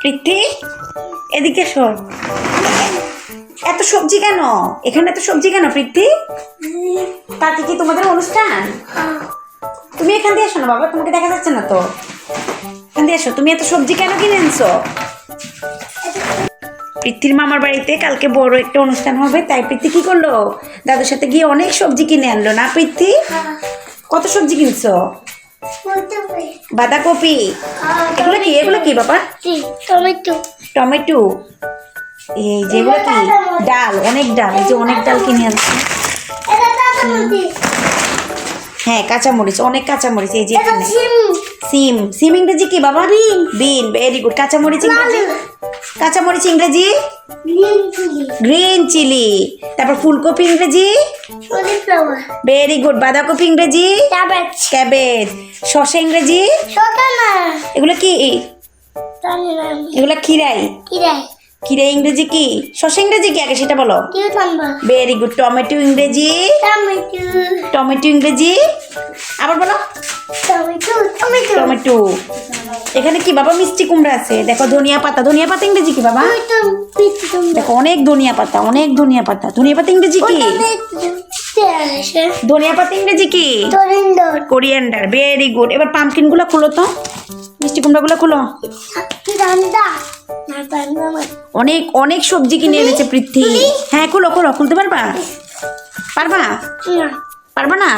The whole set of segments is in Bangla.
প্রীতি, এদিকে এসো। এত সবজি কেন? এখানে এত সবজি কেন প্রীতি? কালকে কি তোমাদের অনুষ্ঠান? তুমি এখান দিয়ে এসো না বাবা, তোমাকে দেখা যাচ্ছে না তো। এখান দিয়ে এসো, তুমি এত সবজি কেন কিনে আনছো পৃথ্বীর মামার বাড়িতে কালকে বড় একটা অনুষ্ঠান হবে, তাই পৃথ্বী কি করল? দাদুর সাথে গিয়ে অনেক সবজি কিনে আনলো, না পৃথ্বী কত সবজি কিনছো? বাঁধাকপি। এগুলো কি? এগুলো কি বাবা? টমেটো। টমেটো। এই যেগুলো কি? ডাল অনেক ডাল। এই যে অনেক ডাল কিনে আনছে। হ্যাঁ কাঁচামরিচ অনেক কাঁচামরিচ। এই যে সিম। সিম। সিম ইংরেজি কি বাবা? বিন। বিন ভেরি গুড কাঁচামরিচ ইংরেজি কাঁচামরিচ ইংরেজি? গ্রিন চিলি তারপর ফুলকপি ইংরেজি? ভেরি গুড বাঁধাকপি ইংরেজি? ক্যাবেজ শসা ইংরেজি? এগুলো কি? এগুলো খিরাই খিরাই ইংরেজি কি? শসা ইংরেজি কি আগে সেটা বলো? ভেরি গুড টমেটো ইংরেজি? টমেটো টমেটো ইংরেজি? আবার বলো। Tomato tomato. এখানে কি বাবা মিষ্টি কুমড়া আছে? দেখো ধনিয়া পাতা। ধনিয়া পাতা ইংরেজি কি বাবা? দেখো অনেক ধনিয়া পাতা অনেক ধনিয়া পাতা। ধনিয়া পাতা ইংরেজি কি? ধনিয়া পাতা ইংরেজি কি? কোরিয়ান্ডার। ভেরি গুড এবার পামকিনগুলো খুলো তো। মিষ্টি কুমড়া গুলো খুলো অনেক অনেক সবজি কিনে এনেছে পৃথ্বী হ্যাঁ খুলো খুলো। খুলতে পারবা? পারবা? পারবা না?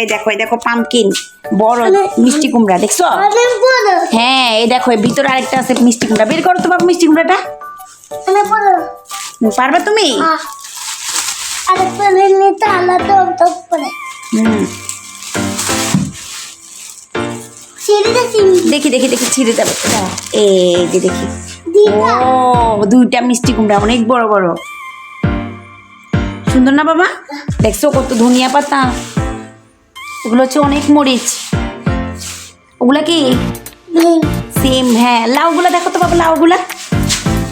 এই দেখো এই দেখো পামকিন বড় মিষ্টি কুমড়া দেখছ? হ্যাঁ এই দেখো ভিতরে আরেকটা আছে মিষ্টি কুমড়া। বের করো তো বাবা মিষ্টি কুমড়াটা। পারবা তুমি? দেখি দেখি দেখি ছিঁড়ে যাবে। এই যে দেখি। ও দুইটা মিষ্টি কুমড়া অনেক বড় বড়। সুন্দর না বাবা? দেখছ কত ধনিয়া পাতা? ওগুলো হচ্ছে অনেক মরিচ। ওগুলা কি? সিম হ্যাঁ। লাউগুলা দেখো তো বাবা লাউগুলা।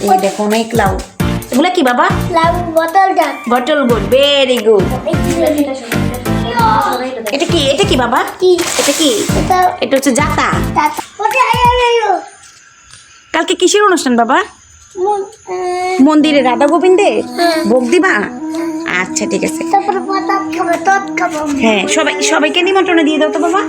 এই দেখো অনেক লাউ। এগুলা কি বাবা? লাভ বোতলটা বটল গুড ভেরি গুড এটা কি? এটা কি বাবা? কি? এটা কি? এটা হচ্ছে জাতা। কালকে কিসের অনুষ্ঠান বাবা? মন্দিরে রাধা গোবিন্দে হ্যাঁ। ভোগ দিবা? আচ্ছা ঠিক আছে। হ্যাঁ সবাই সবাইকে নিমন্ত্রণ দিয়ে দাও তো বাবা।